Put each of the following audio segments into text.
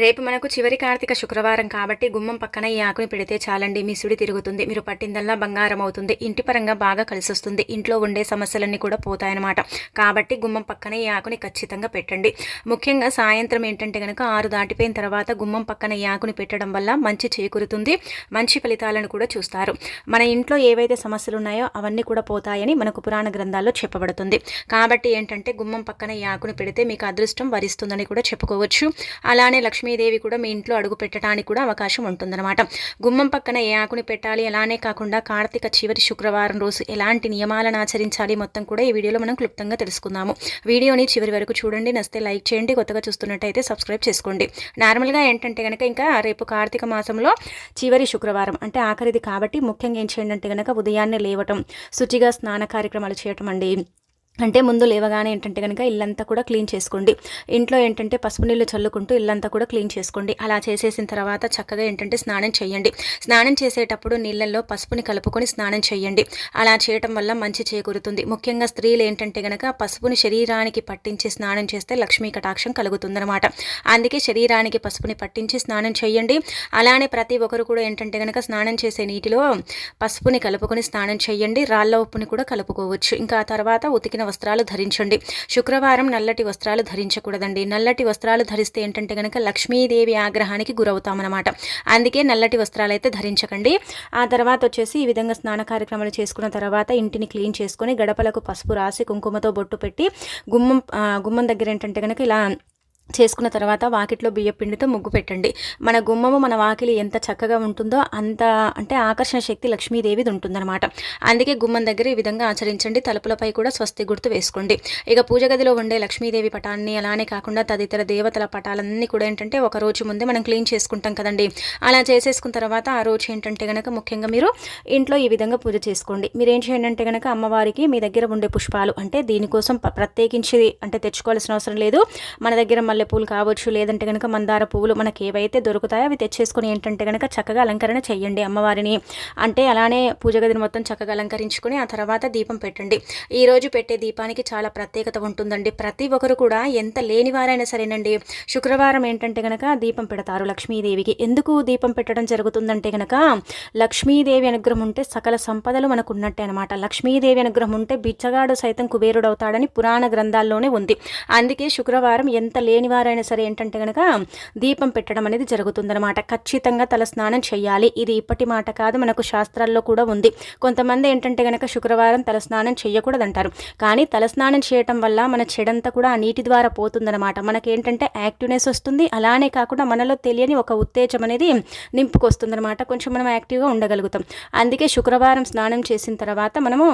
రేపు మనకు చివరి కార్తీక శుక్రవారం కాబట్టి గుమ్మం పక్కన ఈ ఆకుని పెడితే చాలండి. మీ సుడి తిరుగుతుంది. మీరు పట్టిందల్లా బంగారం అవుతుంది. ఇంటి పరంగా బాగా కలిసి వస్తుంది ఇంట్లో ఉండే సమస్యలన్నీ కూడా పోతాయన్నమాట. కాబట్టి గుమ్మం పక్కన ఈ ఆకుని ఖచ్చితంగా పెట్టండి. ముఖ్యంగా సాయంత్రం ఏంటంటే కనుక ఆరు దాటిపోయిన తర్వాత గుమ్మం పక్కన ఈ ఆకుని పెట్టడం వల్ల మంచి చేకూరుతుంది. మంచి ఫలితాలను కూడా చూస్తారు. మన ఇంట్లో ఏవైతే సమస్యలు ఉన్నాయో అవన్నీ కూడా పోతాయని మనకు పురాణ గ్రంథాల్లో చెప్పబడుతుంది. కాబట్టి ఏంటంటే గుమ్మం పక్కన ఈ ఆకుని పెడితే మీకు అదృష్టం వరిస్తుందని కూడా చెప్పుకోవచ్చు. అలానే లక్ష్మీదేవి కూడా మీ ఇంట్లో అడుగు పెట్టడానికి కూడా అవకాశం ఉంటుందన్నమాట. గుమ్మం పక్కన ఏ ఆకుని పెట్టాలి అలానే కాకుండా కార్తీక చివరి శుక్రవారం రోజు ఎలాంటి నియమాలను ఆచరించాలి మొత్తం కూడా ఈ వీడియోలో మనం క్లుప్తంగా తెలుసుకుందాము. వీడియోని చివరి వరకు చూడండి నస్తే లైక్ చేయండి కొత్తగా చూస్తున్నట్టయితే సబ్స్క్రైబ్ చేసుకోండి. నార్మల్గా ఏంటంటే కనుక ఇంకా రేపు కార్తీక మాసంలో చివరి శుక్రవారం అంటే ఆఖరిది కాబట్టి ముఖ్యంగా ఏం చేయండి అంటే కనుక ఉదయాన్నే లేవటం శుచిగా స్నాన కార్యక్రమాలు చేయటం అండి. అంటే ముందు లేవగానే ఏంటంటే కనుక ఇల్లంతా కూడా క్లీన్ చేసుకోండి. ఇంట్లో ఏంటంటే పసుపు నీళ్ళు చల్లుకుంటూ ఇల్లంతా కూడా క్లీన్ చేసుకోండి. అలా చేసేసిన తర్వాత చక్కగా ఏంటంటే స్నానం చేయండి. స్నానం చేసేటప్పుడు నీళ్ళల్లో పసుపుని కలుపుకొని స్నానం చేయండి. అలా చేయటం వల్ల మంచి చేకూరుతుంది. ముఖ్యంగా స్త్రీలు ఏంటంటే కనుక పసుపుని శరీరానికి పట్టించి స్నానం చేస్తే లక్ష్మీ కటాక్షం కలుగుతుందన్నమాట. అందుకే శరీరానికి పసుపుని పట్టించి స్నానం చేయండి. అలానే ప్రతి ఒక్కరు కూడా ఏంటంటే కనుక స్నానం చేసే నీటిలో పసుపుని కలుపుకొని స్నానం చేయండి. రాళ్ళ ఉప్పుని కూడా కలుపుకోవచ్చు. ఇంకా ఆ తర్వాత ఉతికిన వస్త్రాలు ధరించండి. శుక్రవారం నల్లటి వస్త్రాలు ధరించకూడదండి. నల్లటి వస్త్రాలు ధరిస్తే ఏంటంటే కనుక లక్ష్మీదేవి ఆగ్రహానికి గురవుతామన్నమాట. అందుకే నల్లటి వస్త్రాలు అయితే ధరించకండి. ఆ తర్వాత వచ్చేసి ఈ విధంగా స్నాన కార్యక్రమాలు చేసుకున్న తర్వాత ఇంటిని క్లీన్ చేసుకొని గడపలకు పసుపు రాసి కుంకుమతో బొట్టు పెట్టి గుమ్మం గుమ్మం దగ్గర ఏంటంటే కనుక ఇలా చేసుకున్న తర్వాత వాకిట్లో బియ్య పిండితో ముగ్గు పెట్టండి. మన గుమ్మము మన వాకిలి ఎంత చక్కగా ఉంటుందో అంత అంటే ఆకర్షణ శక్తి లక్ష్మీదేవిది ఉంటుందన్నమాట. అందుకే గుమ్మం దగ్గర ఈ విధంగా ఆచరించండి. తలుపులపై కూడా స్వస్తి గుర్తు వేసుకోండి. ఇక పూజ గదిలో ఉండే లక్ష్మీదేవి పటాన్ని అలానే కాకుండా తదితర దేవతల పటాలన్నీ కూడా ఏంటంటే ఒక రోజు ముందే మనం క్లీన్ చేసుకుంటాం కదండి. అలా చేసేసుకున్న తర్వాత ఆ రోజు ఏంటంటే కనుక ముఖ్యంగా మీరు ఇంట్లో ఈ విధంగా పూజ చేసుకోండి. మీరు ఏం చేయండి అంటే కనుక అమ్మవారికి మీ దగ్గర ఉండే పుష్పాలు అంటే దీనికోసం ప్రత్యేకించి అంటే తెచ్చుకోవాల్సిన అవసరం లేదు. మన దగ్గర మళ్ళీ మల్లెపూలు కావచ్చు లేదంటే కనుక మందార పువ్వులు మనకి ఏవైతే దొరుకుతాయో అవి తెచ్చేసుకొని ఏంటంటే కనుక చక్కగా అలంకరణ చేయండి అమ్మవారిని. అంటే అలానే పూజ గదిని మొత్తం చక్కగా అలంకరించుకొని ఆ తర్వాత దీపం పెట్టండి. ఈరోజు పెట్టే దీపానికి చాలా ప్రత్యేకత ఉంటుందండి. ప్రతి ఒక్కరు కూడా ఎంత లేనివారైనా సరేనండి శుక్రవారం ఏంటంటే కనుక దీపం పెడతారు లక్ష్మీదేవికి. ఎందుకు దీపం పెట్టడం జరుగుతుందంటే కనుక లక్ష్మీదేవి అనుగ్రహం ఉంటే సకల సంపదలు మనకు ఉన్నట్టే అనమాట లక్ష్మీదేవి అనుగ్రహం ఉంటే బిచ్చగాడు సైతం కుబేరుడవుతాడని పురాణ గ్రంథాల్లోనే ఉంది. అందుకే శుక్రవారం ఎంత లేని లేని వారైనా సరే ఏంటంటే కనుక దీపం పెట్టడం అనేది జరుగుతుందనమాట ఖచ్చితంగా తల స్నానం చేయాలి. ఇది ఇప్పటి మాట కాదు మనకు శాస్త్రాల్లో కూడా ఉంది. కొంతమంది ఏంటంటే కనుక శుక్రవారం తల స్నానం చేయకూడదంటారు. కానీ తల స్నానం చేయటం వల్ల మన చెడంతా కూడా ఆ నీటి ద్వారా పోతుందనమాట మనకేంటంటే యాక్టివ్నెస్ వస్తుంది. అలానే కాకుండా మనలో తెలియని ఒక ఉత్తేజం అనేది నింపుకొస్తుందనమాట కొంచెం మనం యాక్టివ్గా ఉండగలుగుతాం. అందుకే శుక్రవారం స్నానం చేసిన తర్వాత మనము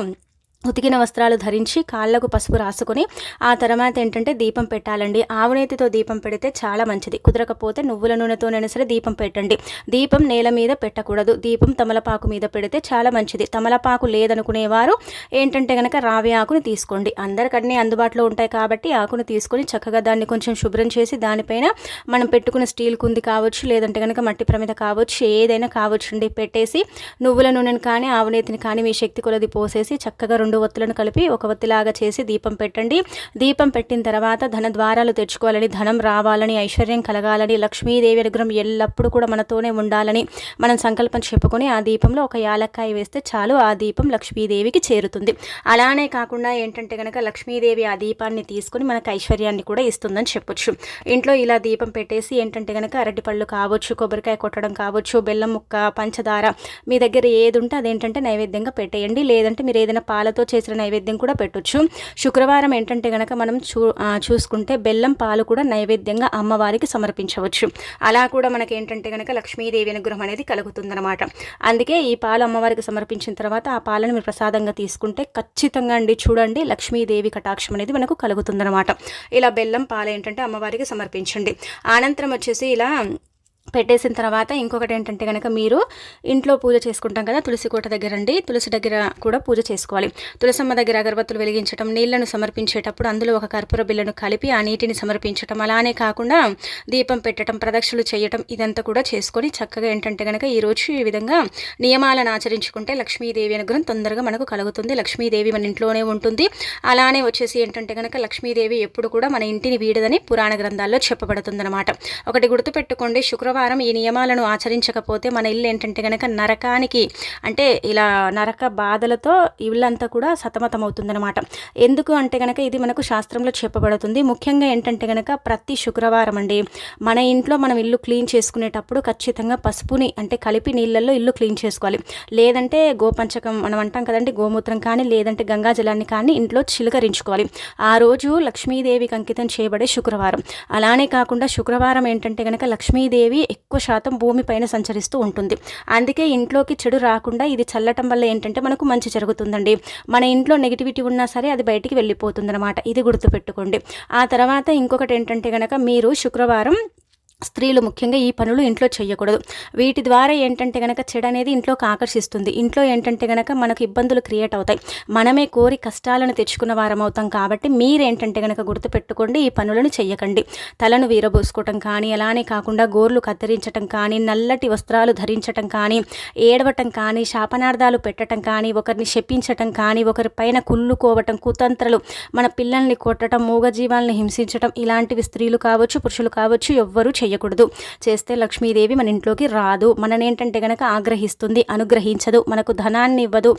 ఉతికిన వస్త్రాలు ధరించి కాళ్ళకు పసుపు రాసుకొని ఆ తర్వాత ఏంటంటే దీపం పెట్టాలండి. ఆవునేతితో దీపం పెడితే చాలా మంచిది. కుదరకపోతే నువ్వుల నూనెతోనైనా సరే దీపం పెట్టండి. దీపం నేల మీద పెట్టకూడదు. దీపం తమలపాకు మీద పెడితే చాలా మంచిది. తమలపాకు లేదనుకునేవారు ఏంటంటే కనుక రావి ఆకుని తీసుకోండి. అందరికన్నీ అందుబాటులో ఉంటాయి కాబట్టి ఆకును తీసుకొని చక్కగా దాన్ని కొంచెం శుభ్రం చేసి దానిపైన మనం పెట్టుకున్న స్టీల్ కుంది కావచ్చు లేదంటే కనుక మట్టి ప్రమిద కావచ్చు ఏదైనా కావచ్చు అండి పెట్టేసి నువ్వుల నూనెను కానీ ఆవునేతిని కానీ మీ శక్తి కొలది పోసేసి చక్కగా రెండు ఒత్తులను కలిపి ఒక ఒత్తిలాగా చేసి దీపం పెట్టండి. దీపం పెట్టిన తర్వాత ధన ద్వారాలు తెచ్చుకోవాలని ధనం రావాలని ఐశ్వర్యం కలగాలని లక్ష్మీదేవి అనుగ్రహం ఎల్లప్పుడూ కూడా మనతోనే ఉండాలని మనం సంకల్పం చెప్పుకొని ఆ దీపంలో ఒక యాలక్కాయ వేస్తే చాలు ఆ దీపం లక్ష్మీదేవికి చేరుతుంది. అలానే కాకుండా ఏంటంటే కనుక లక్ష్మీదేవి ఆ దీపాన్ని తీసుకొని మనకు ఐశ్వర్యాన్ని కూడా ఇస్తుందని చెప్పొచ్చు. ఇంట్లో ఇలా దీపం పెట్టేసి ఏంటంటే కనుక అరటిపళ్ళు కావచ్చు కొబ్బరికాయ కొట్టడం కావచ్చు బెల్లం ముక్క పంచదార మీ దగ్గర ఏది ఉంటే అదేంటంటే నైవేద్యంగా పెట్టేయండి. లేదంటే మీరు ఏదైనా పాలతో పాలతో చేసిన నైవేద్యం కూడా పెట్టొచ్చు. శుక్రవారం ఏంటంటే కనుక మనం చూ చూసుకుంటే బెల్లం పాలు కూడా నైవేద్యంగా అమ్మవారికి సమర్పించవచ్చు. అలా కూడా మనకి ఏంటంటే కనుక లక్ష్మీదేవి అనుగ్రహం అనేది కలుగుతుందన్నమాట. అందుకే ఈ పాలు అమ్మవారికి సమర్పించిన తర్వాత ఆ పాలను మీరు ప్రసాదంగా తీసుకుంటే ఖచ్చితంగా అండి చూడండి లక్ష్మీదేవి కటాక్షం అనేది మనకు కలుగుతుందన్నమాట. ఇలా బెల్లం పాలు ఏంటంటే అమ్మవారికి సమర్పించండి. అనంతరం వచ్చేసి ఇలా పెట్టేసిన తర్వాత ఇంకొకటి ఏంటంటే కనుక మీరు ఇంట్లో పూజ చేసుకుంటాం కదా తులసి కోట దగ్గర అండి తులసి దగ్గర కూడా పూజ చేసుకోవాలి. తులసమ్మ దగ్గర అగరబత్తులు వెలిగించడం నీళ్ళను సమర్పించేటప్పుడు అందులో ఒక కర్పూర బిల్లను కలిపి ఆ నీటిని సమర్పించడం అలానే కాకుండా దీపం పెట్టడం ప్రదక్షిణలు చేయటం ఇదంతా కూడా చేసుకొని చక్కగా ఏంటంటే కనుక ఈరోజు ఈ విధంగా నియమాలను ఆచరించుకుంటే లక్ష్మీదేవి అనుగ్రహం తొందరగా మనకు కలుగుతుంది. లక్ష్మీదేవి మన ఇంట్లోనే ఉంటుంది. అలానే వచ్చేసి ఏంటంటే కనుక లక్ష్మీదేవి ఎప్పుడు కూడా మన ఇంటిని వీడదని పురాణ గ్రంథాల్లో చెప్పబడుతుందన్నమాట. ఒకటి గుర్తుపెట్టుకోండి శుక్రవారం వారం ఈ నియమాలను ఆచరించకపోతే మన ఇల్లు ఏంటంటే కనుక నరకానికి అంటే ఇలా నరక బాధలతో ఇల్లంతా కూడా సతమతం ఎందుకు అంటే కనుక ఇది మనకు శాస్త్రంలో చెప్పబడుతుంది. ముఖ్యంగా ఏంటంటే కనుక ప్రతి శుక్రవారం అండి మన ఇంట్లో మనం ఇల్లు క్లీన్ చేసుకునేటప్పుడు ఖచ్చితంగా పసుపుని అంటే కలిపి నీళ్ళల్లో ఇల్లు క్లీన్ చేసుకోవాలి. లేదంటే గోపంచకం మనం అంటాం కదండి గోమూత్రం కానీ లేదంటే గంగా జలాన్ని కానీ ఇంట్లో చిలకరించుకోవాలి. ఆ రోజు లక్ష్మీదేవికి అంకితం చేయబడే శుక్రవారం. అలానే కాకుండా శుక్రవారం ఏంటంటే కనుక లక్ష్మీదేవి ఎక్కువ శాతం భూమిపైన సంచరిస్తూ ఉంటుంది. అందుకే ఇంట్లోకి చెడు రాకుండా ఇది చల్లటం వల్ల ఏంటంటే మనకు మంచి జరుగుతుందండి. మన ఇంట్లో నెగిటివిటీ ఉన్నా సరే అది బయటికి వెళ్ళిపోతుంది అనమాట ఇది గుర్తుపెట్టుకోండి. ఆ తర్వాత ఇంకొకటి ఏంటంటే కనుక మీరు శుక్రవారం స్త్రీలు ముఖ్యంగా ఈ పనులు ఇంట్లో చేయకూడదు వీటి ద్వారా ఏంటంటే కనుక చెడు అనేది ఇంట్లోకి ఆకర్షిస్తుంది. ఇంట్లో ఏంటంటే కనుక మనకు ఇబ్బందులు క్రియేట్ అవుతాయి. మనమే కోరి కష్టాలను తెచ్చుకున్న వారం అవుతాం కాబట్టి మీరేంటంటే కనుక గుర్తుపెట్టుకోండి ఈ పనులను చెయ్యకండి. తలను వీరబోసుకోవటం కానీ అలానే కాకుండా గోర్లు కత్తిరించటం కానీ నల్లటి వస్త్రాలు ధరించటం కానీ ఏడవటం కానీ శాపనార్థాలు పెట్టడం కానీ ఒకరిని శపించటం కానీ ఒకరి పైన కుళ్ళుకోవటం కుతంత్రలు మన పిల్లల్ని కొట్టడం మూగజీవాల్ని హింసించటం ఇలాంటివి స్త్రీలు కావచ్చు పురుషులు కావచ్చు ఎవ్వరూ చేయకూడదు. చేస్తే లక్ష్మీదేవి మన ఇంట్లోకి రాదు. మననేంటంటే గనక ఆగ్రహిస్తుంది అనుగ్రహించదు మనకు ధనాన్ని ఇవ్వదు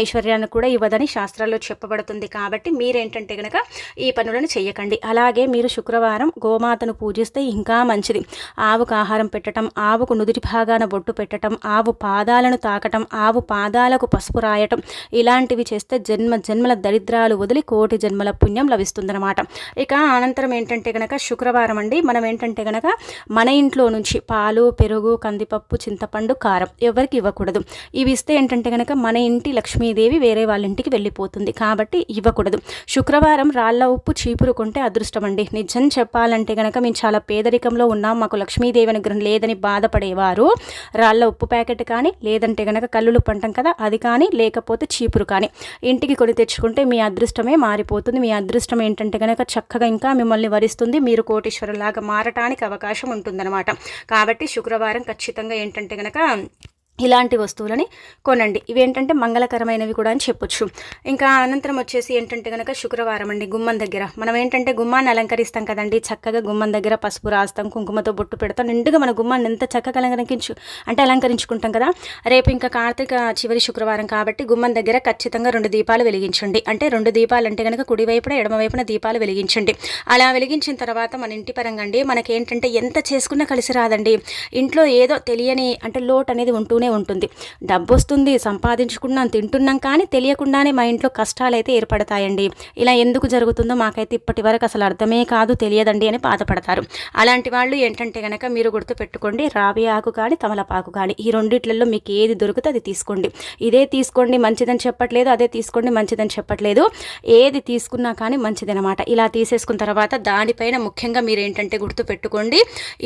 ఐశ్వర్యాన్ని కూడా ఇవ్వదని శాస్త్రాల్లో చెప్పబడుతుంది. కాబట్టి మీరేంటంటే గనక ఈ పనులను చేయకండి అలాగే మీరు శుక్రవారం గోమాతను పూజిస్తే ఇంకా మంచిది. ఆవుకు ఆహారం పెట్టడం ఆవుకు నుదుటి భాగాన బొట్టు పెట్టడం ఆవు పాదాలను తాకటం ఆవు పాదాలకు పసుపు రాయటం ఇలాంటివి చేస్తే జన్మ జన్మల దరిద్రాలు వదిలి కోటి జన్మల పుణ్యం లభిస్తుందన్నమాట. ఇక అనంతరం ఏంటంటే గనక శుక్రవారం అండి. మనం ఏంటంటే గనక మన ఇంట్లో నుంచి పాలు పెరుగు కందిపప్పు చింతపండు కారం ఎవరికి ఇవ్వకూడదు. ఇవి ఇస్తే ఏంటంటే కనుక మన ఇంటి లక్ష్మీదేవి వేరే వాళ్ళ ఇంటికి వెళ్ళిపోతుంది. కాబట్టి ఇవ్వకూడదు. శుక్రవారం రాళ్ళ ఉప్పు చీపురు కొంటే అదృష్టం అండి. నిజం చెప్పాలంటే కనుక మేము చాలా పేదరికంలో ఉన్నాం. మాకు లక్ష్మీదేవి అనుగ్రహం లేదని బాధపడేవారు. రాళ్ళ ఉప్పు ప్యాకెట్ కానీ లేదంటే కనుక కల్లులు పంటం కదా అది కానీ లేకపోతే చీపురు కానీ. ఇంటికి కొని తెచ్చుకుంటే మీ అదృష్టమే మారిపోతుంది. మీ అదృష్టం ఏంటంటే కనుక చక్కగా ఇంకా మిమ్మల్ని వరిస్తుంది. మీరు కోటీశ్వరులాగా మారటానికి అవకాశం అవకాశం ఉంటుందన్నమాట. కాబట్టి శుక్రవారం ఖచ్చితంగా ఏంటంటే కనుక ఇలాంటి వస్తువులని కొనండి. ఇవేంటంటే మంగళకరమైనవి కూడా అని చెప్పొచ్చు. ఇంకా అనంతరం వచ్చేసి ఏంటంటే కనుక శుక్రవారం అండి గుమ్మం దగ్గర. మనం ఏంటంటే గుమ్మాన్ని అలంకరిస్తాం కదండి చక్కగా గుమ్మం దగ్గర పసుపు రాస్తాం కుంకుమతో బొట్టు పెడతాం. నిండుగా మన గుమ్మాన్ని ఎంత చక్కగా అలంకరించు అంటే అలంకరించుకుంటాం కదా. రేపు ఇంకా కార్తీక చివరి శుక్రవారం కాబట్టి గుమ్మం దగ్గర ఖచ్చితంగా రెండు దీపాలు వెలిగించండి. అంటే రెండు దీపాలు అంటే కనుక కుడివైపున ఎడమవైపున దీపాలు వెలిగించండి. అలా వెలిగించిన తర్వాత మన ఇంటి పరంగా అండి మనకేంటంటే ఎంత చేసుకున్నా కలిసి రాదండి. ఇంట్లో ఏదో తెలియని అంటే లోటు అనేది ఉంటూనే బాగానే ఉంటుంది. డబ్బు వస్తుంది సంపాదించుకున్నాం తింటున్నాం కానీ తెలియకుండానే మా ఇంట్లో కష్టాలు అయితే ఏర్పడతాయండి. ఇలా ఎందుకు జరుగుతుందో మాకైతే ఇప్పటి వరకు అసలు అర్థమే కాదు తెలియదండి అని బాధపడతారు. అలాంటి వాళ్ళు ఏంటంటే కనుక మీరు గుర్తుపెట్టుకోండి రావి ఆకు కానీ తమలపాకు కానీ ఈ రెండిట్లలో మీకు ఏది దొరికితే అది తీసుకోండి. ఇదే తీసుకోండి మంచిదని చెప్పట్లేదు అదే తీసుకోండి మంచిదని చెప్పట్లేదు. ఏది తీసుకున్నా కానీ మంచిదనమాట. ఇలా తీసేసుకున్న తర్వాత దానిపైన ముఖ్యంగా మీరు ఏంటంటే గుర్తుపెట్టుకోండి.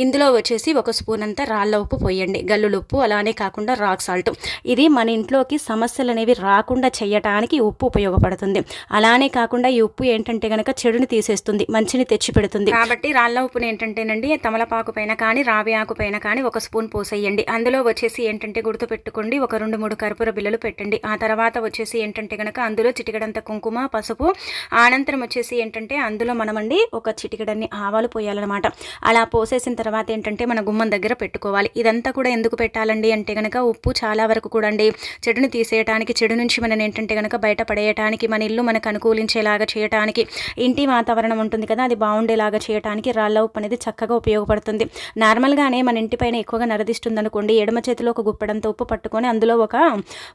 ఇందులో వచ్చేసి ఒక స్పూన్ అంతా రాళ్ళ ఉప్పు పోయండి. గల్లులు ఉప్పు అలానే కాకుండా కాకుండా రాక్ సాల్ట్. ఇది మన ఇంట్లోకి సమస్యలు అనేవి రాకుండా చేయటానికి ఉప్పు ఉపయోగపడుతుంది. అలానే కాకుండా ఈ ఉప్పు ఏంటంటే కనుక చెడుని తీసేస్తుంది మంచిని తెచ్చి పెడుతుంది కాబట్టి రాళ్ళ ఉప్పుని ఏంటంటేనండి తమలపాకు పైన కానీ రావి ఆకు పైన కానీ ఒక స్పూన్ పోసేయండి. అందులో వచ్చేసి ఏంటంటే గుర్తు పెట్టుకోండి ఒక రెండు మూడు కర్పూర బిల్లలు పెట్టండి. ఆ తర్వాత వచ్చేసి ఏంటంటే కనుక అందులో చిటికడంత కుంకుమ పసుపు అనంతరం వచ్చేసి ఏంటంటే అందులో మనమండి ఒక చిటికడన్ని ఆవాలు పోయాలన్నమాట. అలా పోసేసిన తర్వాత ఏంటంటే మన గుమ్మం దగ్గర పెట్టుకోవాలి. ఇదంతా కూడా ఎందుకు పెట్టాలండి అంటే ఇంకా ఉప్పు చాలా వరకు కూడా అండి. చెడుని తీసేయటానికి చెడు నుంచి మనం ఏంటంటే కనుక బయట పడేయటానికి మన ఇల్లు మనకు అనుకూలించేలాగా చేయటానికి ఇంటి వాతావరణం ఉంటుంది కదా అది బాగుండేలాగా చేయటానికి రాళ్ళ ఉప్పు అనేది చక్కగా ఉపయోగపడుతుంది. నార్మల్గానే మన ఇంటిపైన ఎక్కువగా నరదిస్తుంది అనుకోండి ఎడమ చేతిలో ఒక గుప్పడంతో ఉప్పు పట్టుకొని అందులో ఒక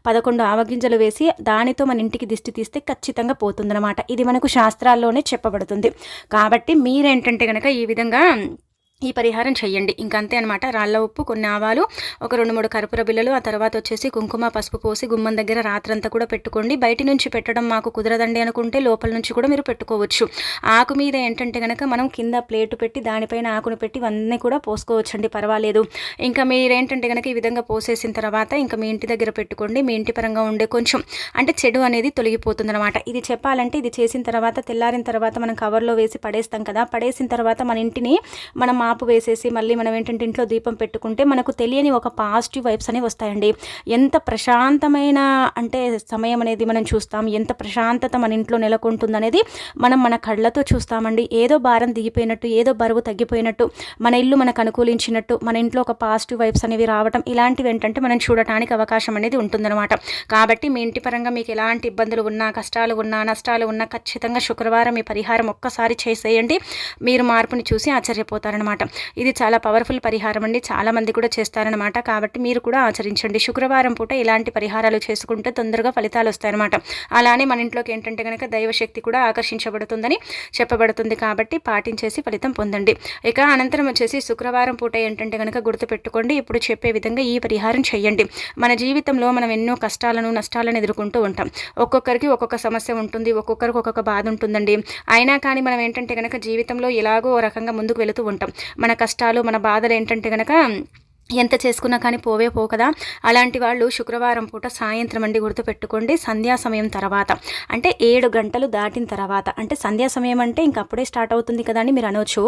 పదకొండు ఆవగింజలు వేసి దానితో మన ఇంటికి దిష్టి తీస్తే ఖచ్చితంగా పోతుందన్నమాట. ఇది మనకు శాస్త్రాల్లోనే చెప్పబడుతుంది. కాబట్టి మీరేంటంటే కనుక ఈ విధంగా ఈ పరిహారం చేయండి. ఇంకంతే అనమాట రాళ్ళ ఉప్పు కొన్ని ఆవాలు ఒక రెండు మూడు కర్పూర బిల్లలు ఆ తర్వాత వచ్చేసి కుంకుమ పసుపు పోసి గుమ్మం దగ్గర రాత్రంతా కూడా పెట్టుకోండి. బయట నుంచి పెట్టడం మాకు కుదరదండి అనుకుంటే లోపల నుంచి కూడా మీరు పెట్టుకోవచ్చు. ఆకు మీద ఏంటంటే కనుక మనం కింద ప్లేటు పెట్టి దానిపైన ఆకును పెట్టి ఇవన్నీ కూడా పోసుకోవచ్చండి. పర్వాలేదు. ఇంకా మీరేంటంటే కనుక ఈ విధంగా పోసేసిన తర్వాత ఇంకా మీ ఇంటి దగ్గర పెట్టుకోండి. మీ ఇంటి పరంగా ఉండే కొంచెం అంటే చెడు అనేది తొలగిపోతుంది అనమాట ఇది చెప్పాలంటే ఇది చేసిన తర్వాత తెల్లారిన తర్వాత మనం కవర్లో వేసి పడేస్తాం కదా. పడేసిన తర్వాత మన ఇంటిని మనం మాపు వేసేసి మళ్ళీ మనం ఏంటంటే ఇంట్లో దీపం పెట్టుకుంటే మనకు తెలియని ఒక పాజిటివ్ వైబ్స్ అనేవి వస్తాయండి. ఎంత ప్రశాంతమైన అంటే సమయం అనేది మనం చూస్తాం ఎంత ప్రశాంతత మన ఇంట్లో నెలకొంటుందనేది మనం మన కళ్ళతో చూస్తామండి. ఏదో భారం దిగిపోయినట్టు ఏదో బరువు తగ్గిపోయినట్టు మన ఇల్లు మనకు అనుకూలించినట్టు మన ఇంట్లో ఒక పాజిటివ్ వైబ్స్ అనేవి రావటం ఇలాంటివి ఏంటంటే మనం చూడటానికి అవకాశం అనేది ఉంటుందన్నమాట. కాబట్టి మీ ఇంటి పరంగా మీకు ఎలాంటి ఇబ్బందులు ఉన్నా కష్టాలు ఉన్నా నష్టాలు ఉన్నా ఖచ్చితంగా శుక్రవారం ఈ పరిహారం ఒక్కసారి చేసేయండి. మీరు మార్పుని చూసి ఆశ్చర్యపోతారనమాట ఇది చాలా పవర్ఫుల్ పరిహారం అండి. చాలామంది కూడా చేస్తారనమాట కాబట్టి మీరు కూడా ఆచరించండి. శుక్రవారం పూట ఇలాంటి పరిహారాలు చేసుకుంటే తొందరగా ఫలితాలు వస్తాయన్నమాట. అలానే మన ఇంట్లోకి ఏంటంటే కనుక దైవశక్తి కూడా ఆకర్షించబడుతుందని చెప్పబడుతుంది కాబట్టి పాటించేసి ఫలితం పొందండి. ఇక అనంతరం వచ్చేసి శుక్రవారం పూట ఏంటంటే కనుక గుర్తుపెట్టుకోండి. ఇప్పుడు చెప్పే విధంగా ఈ పరిహారం చేయండి. మన జీవితంలో మనం ఎన్నో కష్టాలను నష్టాలను ఎదుర్కొంటూ ఉంటాం. ఒక్కొక్కరికి ఒక్కొక్క సమస్య ఉంటుంది. ఒక్కొక్కరికి ఒక్కొక్క బాధ ఉంటుందండి. అయినా కానీ మనం ఏంటంటే కనుక జీవితంలో ఎలాగో రకంగా ముందుకు వెళుతూ ఉంటాం. మన కష్టాలు మన బాధలు ఏంటంటే కనుక ఎంత చేసుకున్నా కానీ పోవే పో కదా అలాంటి వాళ్ళు శుక్రవారం పూట సాయంత్రం అండి గుర్తుపెట్టుకోండి సంధ్యా సమయం తర్వాత. అంటే ఏడు గంటలు దాటిన తర్వాత. అంటే సంధ్యా సమయం అంటే ఇంక అప్పుడే స్టార్ట్ అవుతుంది కదా అని మీరు అనొచ్చు.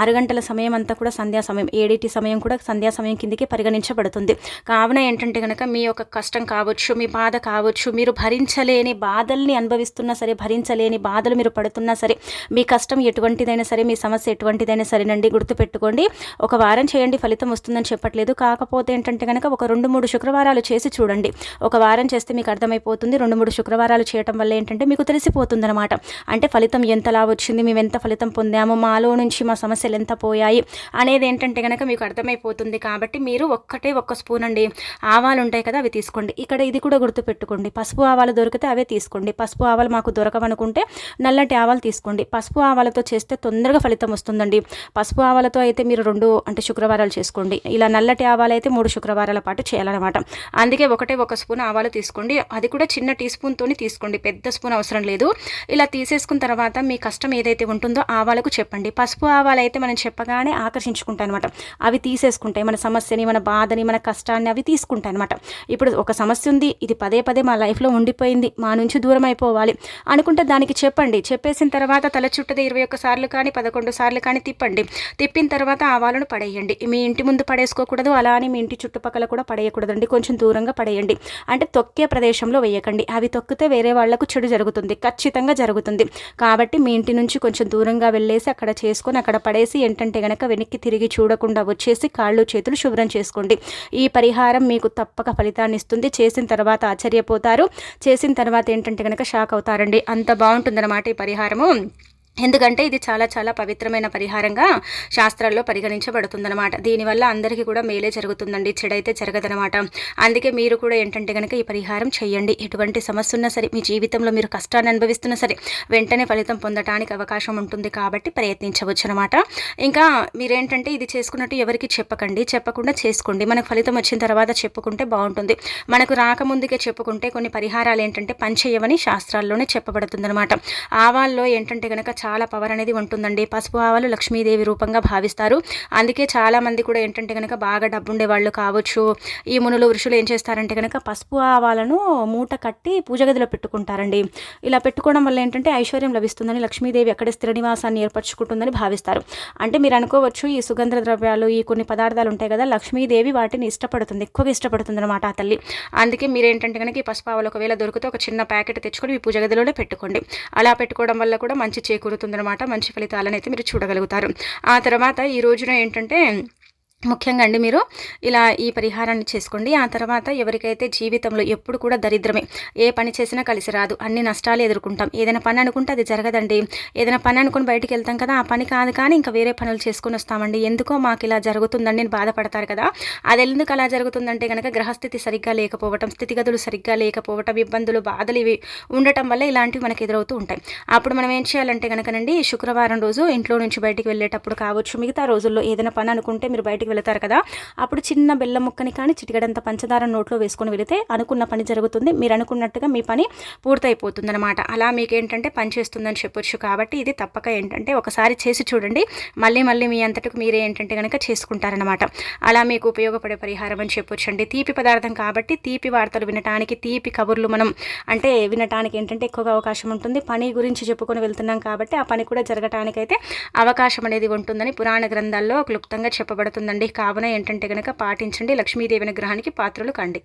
ఆరు గంటల సమయం అంతా కూడా సంధ్యా సమయం ఏడిటి సమయం కూడా సంధ్యా సమయం కిందకి పరిగణించబడుతుంది. కావున ఏంటంటే కనుక మీ యొక్క కష్టం కావచ్చు మీ బాధ కావచ్చు మీరు భరించలేని బాధల్ని అనుభవిస్తున్నా సరే భరించలేని బాధలు మీరు పడుతున్నా సరే మీ కష్టం ఎటువంటిదైనా సరే మీ సమస్య ఎటువంటిదైనా సరేనండి గుర్తుపెట్టుకోండి. ఒక వారం చేయండి ఫలితం వస్తుందని చెప్పట్లేదు. చేయట్లేదు కాకపోతే ఏంటంటే కనుక ఒక రెండు మూడు శుక్రవారాలు చేసి చూడండి. ఒక వారం చేస్తే మీకు అర్థమైపోతుంది. రెండు మూడు శుక్రవారాలు చేయటం వల్ల ఏంటంటే మీకు తెలిసిపోతుంది అనమాట అంటే ఫలితం ఎంతలా వచ్చింది? మేము ఎంత ఫలితం పొందాము? మాలో నుంచి మా సమస్యలు ఎంత పోయాయి? అనేది ఏంటంటే కనుక మీకు అర్థమైపోతుంది కాబట్టి మీరు ఒక్కటే ఒక్క స్పూన్ అండి. ఆవాలు ఉంటాయి కదా అవి తీసుకోండి. ఇక్కడ ఇది కూడా గుర్తుపెట్టుకోండి. పసుపు ఆవాలు దొరికితే అవే తీసుకోండి. పసుపు ఆవాలు మాకు దొరకవనుకుంటే నల్లటి ఆవాలు తీసుకోండి. పసుపు ఆవాలతో చేస్తే తొందరగా ఫలితం వస్తుందండి. పసుపు ఆవాలతో అయితే మీరు రెండు అంటే శుక్రవారాలు చేసుకోండి. ఇలా నల్ల నల్లటి ఆవాలు అయితే మూడు శుక్రవారాల పాటు చేయాలన్నమాట. అందుకే ఒకటే ఒక స్పూన్ ఆవాలు తీసుకోండి. అది కూడా చిన్న టీ స్పూన్తోని తీసుకోండి. పెద్ద స్పూన్ అవసరం లేదు. ఇలా తీసేసుకున్న తర్వాత మీ కష్టం ఏదైతే ఉంటుందో ఆవాలకు చెప్పండి. పసుపు ఆవాలు అయితే మనం చెప్పగానే ఆకర్షించుకుంటాయి అనమాట అవి తీసేసుకుంటాయి మన సమస్యని మన బాధని మన కష్టాన్ని అవి తీసుకుంటాయి అనమాట ఇప్పుడు ఒక సమస్య ఉంది. ఇది పదే పదే మా లైఫ్లో ఉండిపోయింది. మా నుంచి దూరం అయిపోవాలి. అనుకుంటే దానికి చెప్పండి. చెప్పేసిన తర్వాత తల చుట్టది ఇరవై ఒక్క సార్లు కానీ పదకొండు సార్లు కానీ తిప్పండి. తిప్పిన తర్వాత ఆవాలను పడేయండి. మీ ఇంటి ముందు పడేసుకోకూడదు. వేయకూడదు అలా అని మీ ఇంటి చుట్టుపక్కల కూడా పడేయకూడదండి. కొంచెం దూరంగా పడేయండి. అంటే తొక్కే ప్రదేశంలో వేయకండి. అవి తొక్కితే వేరే వాళ్ళకు చెడు జరుగుతుంది. ఖచ్చితంగా జరుగుతుంది. కాబట్టి మీ ఇంటి నుంచి కొంచెం దూరంగా వెళ్ళేసి అక్కడ చేసుకొని అక్కడ పడేసి ఏంటంటే గనక వెనక్కి తిరిగి చూడకుండా వచ్చేసి కాళ్ళు చేతులు శుభ్రం చేసుకోండి. ఈ పరిహారం మీకు తప్పక ఫలితాన్ని ఇస్తుంది. చేసిన తర్వాత ఆశ్చర్యపోతారు. చేసిన తర్వాత ఏంటంటే కనుక షాక్ అవుతారండి. అంత బాగుంటుందన్నమాట ఈ పరిహారము. ఎందుకంటే ఇది చాలా చాలా పవిత్రమైన పరిహారంగా శాస్త్రాల్లో పరిగణించబడుతుందన్నమాట. దీనివల్ల అందరికీ కూడా మేలే జరుగుతుందండి. చెడైతే జరగదనమాట అందుకే మీరు కూడా ఏంటంటే కనుక ఈ పరిహారం చేయండి ఎటువంటి సమస్య ఉన్నా సరే మీ జీవితంలో మీరు కష్టాన్ని అనుభవిస్తున్నా సరే వెంటనే ఫలితం పొందడానికి అవకాశం ఉంటుంది కాబట్టి ప్రయత్నించవచ్చు అనమాట ఇంకా మీరేంటంటే ఇది చేసుకున్నట్టు ఎవరికి చెప్పకండి. చెప్పకుండా చేసుకోండి. మనకు ఫలితం వచ్చిన తర్వాత చెప్పుకుంటే బాగుంటుంది. మనకు రాకముందుకే చెప్పుకుంటే కొన్ని పరిహారాలు ఏంటంటే పనిచేయవని శాస్త్రాల్లోనే చెప్పబడుతుందనమాట ఆవాల్లో ఏంటంటే కనుక చాలా పవర్ అనేది ఉంటుందండి. పసుపు ఆవాలు లక్ష్మీదేవి రూపంగా భావిస్తారు. అందుకే చాలామంది కూడా ఏంటంటే కనుక బాగా డబ్బుండే వాళ్ళు కావచ్చు ఈ మునులు ఋషులు ఏం చేస్తారంటే కనుక పసుపు ఆవాలను మూట కట్టి పూజ గదిలో పెట్టుకుంటారండి. ఇలా పెట్టుకోవడం వల్ల ఏంటంటే ఐశ్వర్యం లభిస్తుందని లక్ష్మీదేవి అక్కడే స్థిర నివాసాన్ని ఏర్పరచుకుంటుందని భావిస్తారు. అంటే మీరు అనుకోవచ్చు ఈ సుగంధ ద్రవ్యాలు ఈ కొన్ని పదార్థాలు ఉంటాయి కదా లక్ష్మీదేవి వాటిని ఇష్టపడుతుంది ఎక్కువగా ఇష్టపడుతుంది అనమాట ఆ తల్లి. అందుకే మీరు ఏంటంటే కనుక ఈ పసుపు ఆవాలు ఒకవేళ దొరికితే ఒక చిన్న ప్యాకెట్ తెచ్చుకొని మీ పూజ గదిలోనే పెట్టుకోండి. అలా పెట్టుకోవడం వల్ల కూడా మంచి చేకూరు జరుగుతుందనమాట మంచి ఫలితాలను అయితే మీరు చూడగలుగుతారు. ఆ తర్వాత ఈ రోజున ఏంటంటే ముఖ్యంగా అండి మీరు ఇలా ఈ పరిహారాన్ని చేసుకోండి. ఆ తర్వాత ఎవరికైతే జీవితంలో ఎప్పుడు కూడా దరిద్రమే ఏ పని చేసినా కలిసి రాదు అన్ని నష్టాలు ఎదుర్కొంటాం. ఏదైనా పని అనుకుంటే అది జరగదండి. ఏదైనా పని అనుకుని బయటికి వెళ్తాం కదా ఆ పని కాదు కానీ ఇంకా వేరే పనులు చేసుకుని వస్తామండి. ఎందుకో మాకు ఇలా జరుగుతుందని నేను బాధపడతారు కదా. అది ఎందుకు అలా జరుగుతుందంటే కనుక గ్రహస్థితి సరిగ్గా లేకపోవటం స్థితిగతులు సరిగ్గా లేకపోవటం ఇబ్బందులు బాధలు ఇవి ఉండటం వల్ల ఇలాంటివి మనకు ఎదురవుతూ ఉంటాయి. అప్పుడు మనం ఏం చేయాలంటే కనుకనండి శుక్రవారం రోజు ఇంట్లో నుంచి బయటికి వెళ్ళేటప్పుడు కావచ్చు మిగతా రోజుల్లో ఏదైనా పని అనుకుంటే మీరు బయటికి బయటికి వెళతారు కదా. అప్పుడు చిన్న బెల్లం ముక్కని కానీ చిటికడంత పంచదార నోట్లో వేసుకొని వెళితే అనుకున్న పని జరుగుతుంది. మీరు అనుకున్నట్టుగా మీ పని పూర్తయిపోతుంది అనమాట అలా మీకు ఏంటంటే పని చేస్తుందని చెప్పొచ్చు కాబట్టి ఇది తప్పక ఏంటంటే ఒకసారి చేసి చూడండి. మళ్ళీ మళ్ళీ మీ అంతటికి మీరే ఏంటంటే కనుక చేసుకుంటారనమాట అలా మీకు ఉపయోగపడే పరిహారం అని చెప్పొచ్చు అండి తీపి పదార్థం కాబట్టి తీపి వార్తలు వినటానికి తీపి కబుర్లు మనం అంటే వినటానికి ఏంటంటే ఎక్కువగా అవకాశం ఉంటుంది. పని గురించి చెప్పుకొని వెళ్తున్నాం కాబట్టి ఆ పని కూడా జరగటానికైతే అవకాశం అనేది ఉంటుందని పురాణ గ్రంథాల్లో క్లుప్తంగా చెప్పబడుతుందండి. కావున ఏంటంటే కనుక పాటించండి. లక్ష్మీదేవి విగ్రహానికి పాత్రలు కండి.